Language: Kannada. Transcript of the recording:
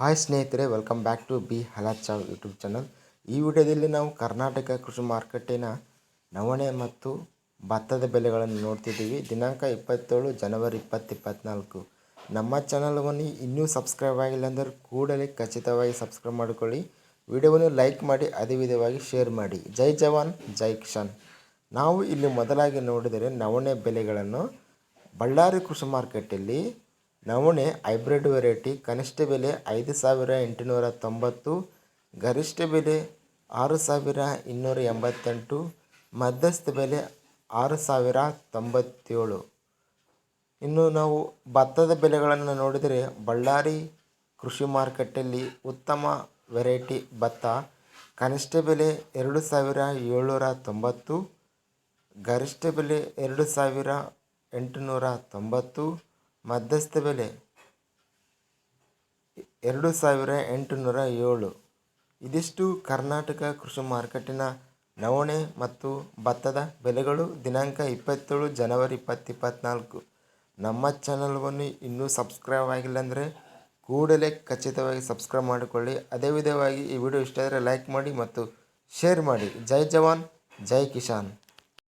ಹಾಯ್ ಸ್ನೇಹಿತರೆ ವೆಲ್ಕಮ್ ಬ್ಯಾಕ್ ಟು ಬಿ ಹಲಾಚಾವ್ ಯೂಟ್ಯೂಬ್ ಚಾನಲ್ ಈ ವಿಡಿಯೋದಲ್ಲಿ ನಾವು ಕರ್ನಾಟಕ ಕೃಷಿ ಮಾರುಕಟ್ಟೆನ ನವಣೆ ಮತ್ತು ಭತ್ತದ ಬೆಲೆಗಳನ್ನು ನೋಡ್ತಿದ್ದೀವಿ. ದಿನಾಂಕ ಇಪ್ಪತ್ತೇಳು ಜನವರಿ ಇಪ್ಪತ್ತು ಇಪ್ಪತ್ತ್ನಾಲ್ಕು ನಮ್ಮ ಚಾನಲ್ವನ್ನು ಇನ್ನೂ ಸಬ್ಸ್ಕ್ರೈಬ್ ಆಗಿಲ್ಲ ಅಂದರೆ ಕೂಡಲೇ ಖಚಿತವಾಗಿ ಸಬ್ಸ್ಕ್ರೈಬ್ ಮಾಡಿಕೊಳ್ಳಿ. ವಿಡಿಯೋವನ್ನು ಲೈಕ್ ಮಾಡಿ ಅದೇ ವಿಧವಾಗಿ ಶೇರ್ ಮಾಡಿ. ಜೈ ಜವಾನ್, ಜೈ ಕಿಶಾನ್ ನಾವು ಇಲ್ಲಿ ಮೊದಲಾಗಿ ನೋಡಿದರೆ ನವಣೆ ಬೆಲೆಗಳನ್ನು ಬಳ್ಳಾರಿ ಕೃಷಿ ಮಾರ್ಕೆಟಲ್ಲಿ ನವಣೆ ಹೈಬ್ರಿಡ್ ವೆರೈಟಿ ಕನಿಷ್ಠ ಬೆಲೆ ಐದು ಸಾವಿರ ಎಂಟುನೂರ ತೊಂಬತ್ತು, ಗರಿಷ್ಠ ಬೆಲೆ ಆರು ಸಾವಿರ ಇನ್ನೂರ ಎಂಬತ್ತೆಂಟು, ಮಧ್ಯಸ್ಥ ಬೆಲೆ ಆರು ಸಾವಿರ ತೊಂಬತ್ತೇಳು. ಇನ್ನು ನಾವು ಭತ್ತದ ಬೆಲೆಗಳನ್ನು ನೋಡಿದರೆ ಬಳ್ಳಾರಿ ಕೃಷಿ ಮಾರುಕಟ್ಟೆಯಲ್ಲಿ ಉತ್ತಮ ವೆರೈಟಿ ಭತ್ತ, ಕನಿಷ್ಠ ಬೆಲೆ ಎರಡು ಸಾವಿರ ಏಳ್ನೂರ ತೊಂಬತ್ತು, ಗರಿಷ್ಠ ಬೆಲೆ ಎರಡು ಸಾವಿರ ಎಂಟುನೂರ ತೊಂಬತ್ತು ಮಧ್ಯಸ್ಥ ಬೆಲೆ ಎರಡು ಸಾವಿರ ಎಂಟುನೂರ ಏಳು. ಇದಿಷ್ಟು ಕರ್ನಾಟಕ ಕೃಷಿ ಮಾರುಕಟ್ಟಿನ ನವಣೆ ಮತ್ತು ಭತ್ತದ ಬೆಲೆಗಳು ದಿನಾಂಕ ಇಪ್ಪತ್ತೇಳು ಜನವರಿ ಇಪ್ಪತ್ತು ಇಪ್ಪತ್ತ್ನಾಲ್ಕು ನಮ್ಮ ಚಾನಲ್ವನ್ನು ಇನ್ನೂ ಸಬ್ಸ್ಕ್ರೈಬ್ ಆಗಿಲ್ಲ ಅಂದರೆ ಕೂಡಲೇ ಖಚಿತವಾಗಿ ಸಬ್ಸ್ಕ್ರೈಬ್ ಮಾಡಿಕೊಳ್ಳಿ. ಅದೇ ವಿಧವಾಗಿ ಈ ವಿಡಿಯೋ ಇಷ್ಟ ಆದರೆ ಲೈಕ್ ಮಾಡಿ ಮತ್ತು ಶೇರ್ ಮಾಡಿ. ಜೈ ಜವಾನ್, ಜೈ ಕಿಶಾನ್